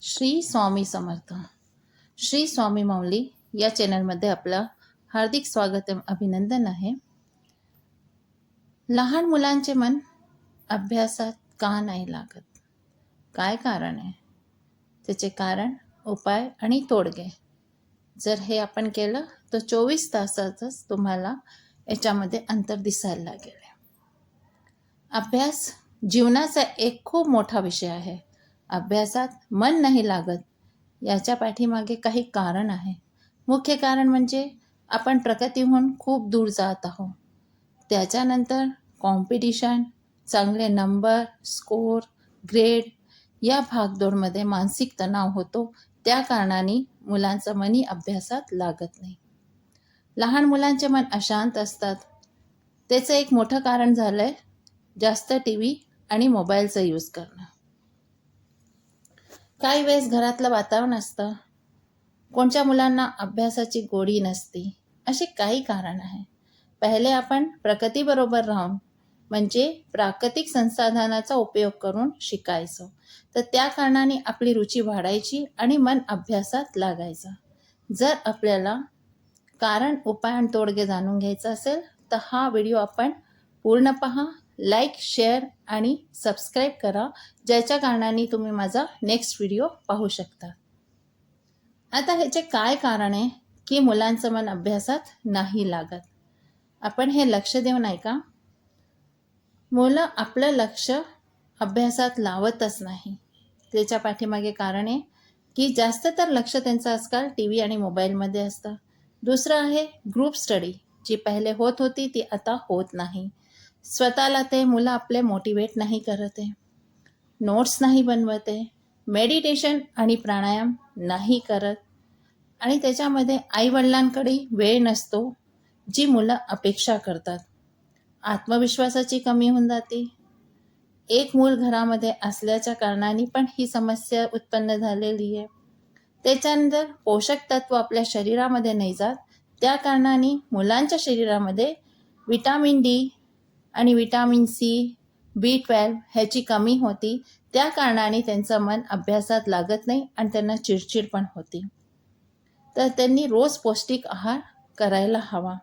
श्री स्वामी समर्थ. श्री स्वामी माऊली या चॅनलमध्ये आपलं हार्दिक स्वागत अभिनंदन आहे. लहान मुलांचे मन अभ्यासात का नाही लागत? काय कारण आहे? त्याचे कारण उपाय आणि तोडगे. जर हे आपण केलं तर चोवीस तासातच तुम्हाला याच्यामध्ये अंतर दिसायला लागेल. अभ्यास जीवनाचा एक खूप मोठा विषय आहे. अभ्यासात मन नाही लागत याच्या पाठीमागे काही कारण आहे. मुख्य कारण म्हणजे आपण प्रगतीहून खूप दूर जात आहोत. त्याच्यानंतर कॉम्पिटिशन चांगले नंबर स्कोर ग्रेड या भागदौडमध्ये मानसिक तणाव होतो. त्या कारणाने मुलांचं मनी अभ्यासात लागत नाही. लहान मुलांचे मन अशांत असतात. त्याचं एक मोठं कारण झालं आहे जास्त टी व्ही आणि मोबाईलचा यूज करणं. काही वेळेस घरातलं वातावरण असतं. कोणत्या मुलांना अभ्यासाची गोडी नसती. असे काही कारण आहे. पहिले आपण प्रगतीबरोबर राहून म्हणजे प्राकृतिक संसाधनाचा उपयोग करून शिकायचो. तर त्या कारणाने आपली रुची वाढायची आणि मन अभ्यासात लागायचं. जर आपल्याला कारण उपाय आणि तोडगे जाणून घ्यायचं असेल तर हा व्हिडिओ आपण पूर्ण पहा. लाईक शेअर आणि सबस्क्राईब करा ज्याच्या कारणाने तुम्ही माझा नेक्स्ट व्हिडिओ पाहू शकता. आता ह्याचे काय कारण आहे की मुलांचं मन अभ्यासात नाही लागत? आपण हे लक्ष देऊ नाही का? मुलं आपलं लक्ष अभ्यासात लावतच नाही. त्याच्या पाठीमागे कारण आहे की जास्त तर लक्ष त्यांचं आजकाल टी व्ही आणि मोबाईलमध्ये असतं. दुसरं आहे ग्रुप स्टडी जी पहिले होत होती ती आता होत नाही. स्वतःला ते मुलं आपले मोटिवेट नाही करत आहे. नोट्स नाही बनवत आहे. मेडिटेशन आणि प्राणायाम नाही करत. आणि त्याच्यामध्ये आईवडिलांकडे वेळ नसतो जी मुलं अपेक्षा करतात. आत्मविश्वासाची कमी होऊन जाते. एक मूल घरामध्ये असल्याच्या कारणाने पण ही समस्या उत्पन्न झालेली आहे. त्याच्यानंतर पोषक तत्व आपल्या शरीरामध्ये नाही जात. त्या कारणाने मुलांच्या शरीरामध्ये विटामिन डी आणि विटामिन सी बी ट्वेल्व ह्याची कमी होती. त्या कारणाने त्यांचं मन अभ्यासात लागत नाही आणि त्यांना चिडचिड पण होती. तर त्यांनी रोज पौष्टिक आहार करायला हवा.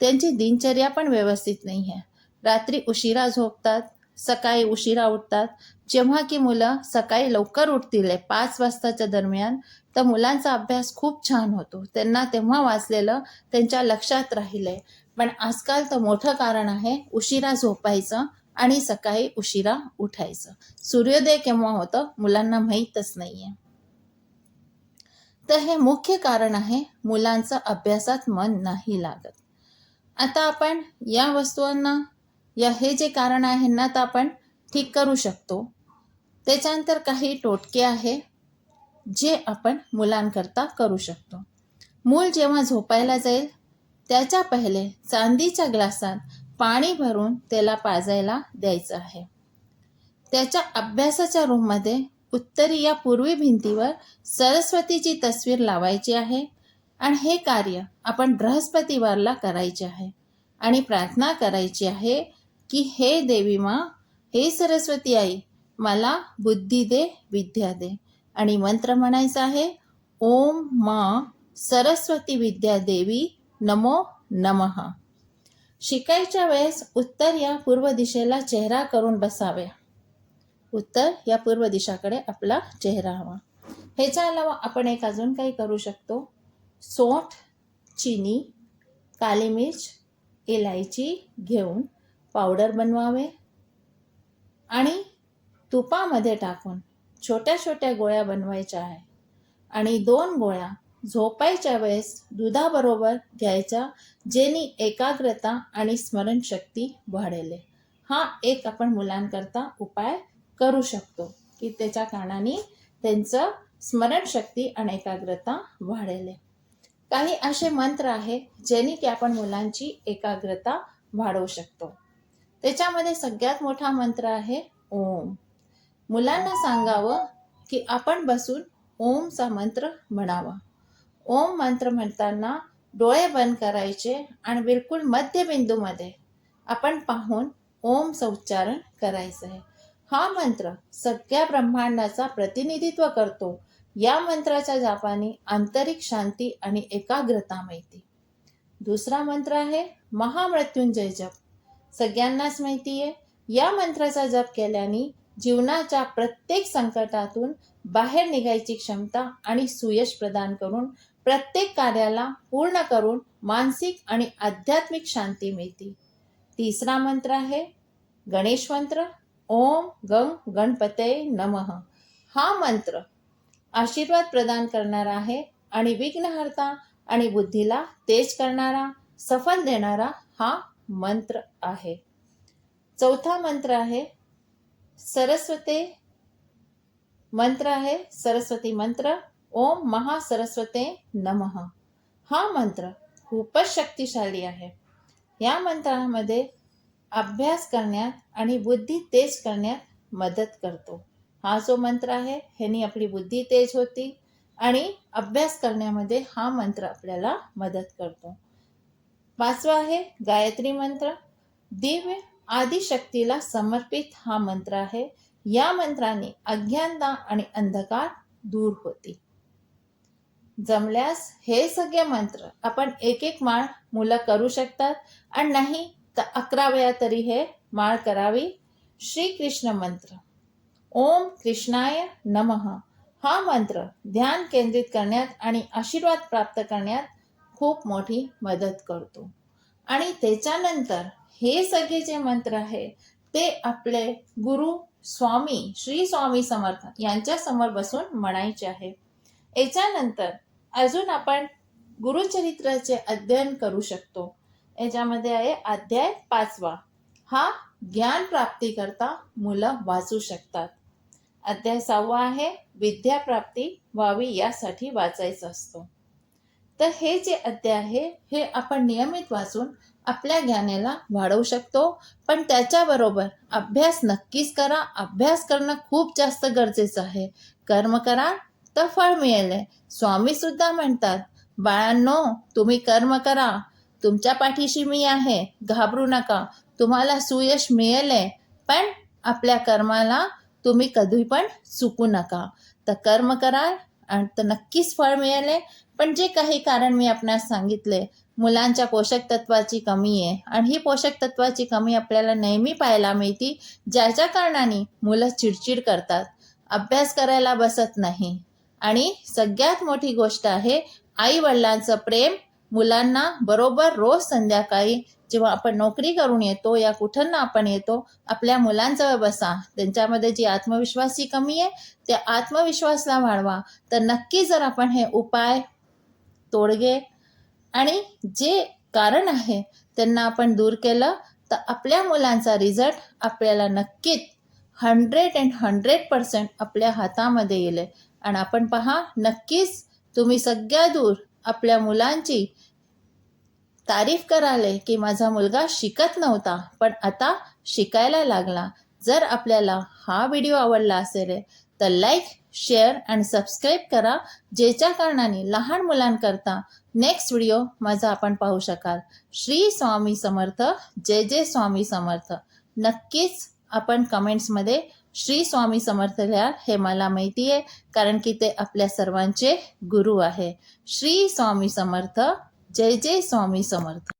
त्यांची दिनचर्या पण व्यवस्थित नाही आहे रात्री उशिरा झोपतात सकाळी उशिरा उठतात. जेव्हा की मुलं सकाळी लवकर उठतील पाच वाजताच्या दरम्यान तर मुलांचा अभ्यास खूप छान होतो. त्यांना तेव्हा वाचलेलं त्यांच्या लक्षात राहिलं पण आजकाल तर मोठं कारण आहे उशिरा झोपायचं आणि सकाळी उशिरा उठायचं. सूर्योदय केव्हा होतं मुलांना माहीतच नाही आहे तर हे मुख्य कारण आहे मुलांचं अभ्यासात मन नाही लागत. आता आपण या वस्तूंना या हे जे कारण आहे ना तर आपण ठीक करू शकतो. त्याच्यानंतर काही टोटके आहे जे आपण मुलांकरता करू शकतो. मूल जेव्हा झोपायला जाईल त्याच्या पहिले चांदीच्या ग्लासात पाणी भरून त्याला पाजायला द्यायचं आहे. त्याच्या अभ्यासाच्या रूममध्ये उत्तरी या पूर्वी भिंतीवर सरस्वतीची तस्वीर लावायची आहे आणि हे कार्य आपण बृहस्पतिवारला करायचे आहे आणि प्रार्थना करायची आहे की हे देवी मा हे सरस्वती आई मला बुद्धी दे विद्या दे. आणि मंत्र म्हणायचा आहे ओम मा सरस्वती विद्या देवी नमो नमः. शिकायच्या वेळेस उत्तर या पूर्व दिशेला चेहरा करून बसावे. उत्तर या पूर्व दिशाकडे आपला चेहरा हवा. ह्याच्या अलावा आपण एक अजून काही करू शकतो. सोठ चिनी काली मिर्च इलायची घेऊन पावडर बनवावे आणि तुपामध्ये टाकून छोट्या छोट्या गोळ्या बनवायच्या आहे. आणि दोन गोळ्या झोपायच्या वेळेस दुधाबरोबर घ्यायच्या जेणे एकाग्रता आणि स्मरणशक्ती वाढेल. हा एक आपण मुलांकरता उपाय करू शकतो की त्याच्या कारणाने त्यांचं स्मरणशक्ती आणि एकाग्रता वाढेल. काही असे मंत्र आहे ज्याने की आपण मुलांची एकाग्रता वाढवू शकतो. त्याच्यामध्ये सगळ्यात मोठा मंत्र आहे ओम. मुलांना सांगावं की आपण बसून ओमचा मंत्र म्हणावा. ओम मंत्र म्हणताना डोळे बंद करायचे आणि बिलकुल मध्यबिंदूमध्ये आपण पाहून ओमचं उच्चारण करायचं आहे हा मंत्र सगळ्या ब्रह्मांडाचा प्रतिनिधित्व करतो. या मंत्राच्या जापाने आंतरिक शांती आणि एकाग्रता मिळते दुसरा मंत्र आहे महामृत्युंजय जप. सगळ्यांनाच माहिती आहे या मंत्राचा जप केल्याने जीवनाच्या प्रत्येक संकटातून बाहेर निघायची क्षमता आणि सुयश प्रदान करून प्रत्येक कार्याला पूर्ण करून मानसिक आणि आध्यात्मिक शांती मिळते. तिसरा मंत्र आहे गणेश मंत्र. ओम गं गणपते नमः. हा मंत्र आशीर्वाद प्रदान करणारा आहे आणि विघ्नहर्ता आणि बुद्धीला तेज करणारा सफल देणारा हा मंत्र आहे. चौथा मंत्र आहे सरस्वती मंत्र आहे. सरस्वती मंत्र. ओम महासरस्वते नमः. हा मंत्र खूपच शक्तिशाली आहे. या मंत्रामध्ये अभ्यास करण्यात आणि बुद्धी तेज करण्यात मदत करतो. हा जो मंत्र आहे ह्यानी आपली बुद्धी तेज होती आणि अभ्यास करण्यामध्ये हा मंत्र आपल्याला मदत करतो. पाचवा आहे गायत्री मंत्र. दिव्य आदिशक्तीला समर्पित हा मंत्र आहे. या मंत्राने अज्ञानता आणि अंधकार दूर होते. जमल्यास हे सगळे मंत्र आपण एक एक माळ मुलं करू शकतात. आणि नाही तर अकरा वेळा तरी हे माळ करावी. श्रीकृष्ण मंत्र. ओम कृष्णाय नमः. हा मंत्र ध्यान केंद्रित करण्यात आणि आशीर्वाद प्राप्त करण्यात खूप मोठी मदत करतो. आणि त्याच्यानंतर हे सगळे जे मंत्र आहे ते आपले गुरु स्वामी श्री स्वामी समर्थ यांच्या समोर बसून म्हणायचे आहे. याच्यानंतर अजून आपण गुरुचरित्राचे अध्ययन करू शकतो. याच्यामध्ये आहे अध्याय पाचवा. हा ज्ञान प्राप्ती करता मुलं वाचू शकतात. अध्याय सहावा आहे विद्या प्राप्ती व्हावी यासाठी वाचायचं असतो. तर हे जे अध्याय आहे हे आपण नियमित वाचून आपल्या ज्ञानाला वाढवू शकतो. पण त्याच्याबरोबर अभ्यास नक्कीच करा. अभ्यास करणं खूप जास्त गरजेचं आहे. कर्म करा तर फळ मिळेल स्वामी सुद्धा म्हणतात बाळांनो तुम्ही कर्म करा. तुमच्या पाठीशी मी आहे. घाबरू नका. तुम्हाला सुयश मिळेल पण आपल्या कर्माला तुम्ही कधी पण चुकू नका. तर कर्म कराल आणि तर नक्कीच फळ मिळेल पण जे काही कारण मी आपणास सांगितले मुलांच्या पोषक तत्वाची कमी आहे. आणि ही पोषक तत्वाची कमी आपल्याला नेहमी पाहायला मिळते. ज्याच्या कारणाने मुलं चिडचिड करतात. अभ्यास करायला बसत नाही. आणि सगळ्यात मोठी गोष्ट आहे आई वडिलांचं प्रेम मुलांना बरोबर रोज संध्याकाळी जेव्हा आपण नोकरी करून येतो या कुठं आपण येतो आपल्या मुलांजवळ बसा. त्यांच्यामध्ये जी आत्मविश्वासी कमी आहे त्या आत्मविश्वासला वाढवा. तर नक्की जर आपण हे उपाय तोडगे आणि जे कारण आहे त्यांना आपण दूर केलं तर आपल्या मुलांचा रिझल्ट आपल्याला नक्कीच हंड्रेड अँड हंड्रेड पर्सेंट आपल्या हातामध्ये येईल. आणि आपण पहा नक्कीच तुम्ही सगळ्या दूर आपल्या मुलांची तारीफ कराले की माझा मुलगा शिकत नव्हता पण आता शिकायला लागला. जर आपल्याला हा व्हिडिओ आवडला असेल तर लाईक शेअर अँड सबस्क्राईब करा ज्याच्या कारणाने लहान मुलांकरता नेक्स्ट व्हिडिओ माझा आपण पाहू शकाल. श्री स्वामी समर्थ जय जय स्वामी समर्थ. नक्कीच आपण कमेंट्समध्ये श्री स्वामी समर्थ लिहा हे मला माहिती आहे कारण की ते आपल्या सर्वांचे गुरु आहे. श्री स्वामी समर्थ जय जय स्वामी समर्थ.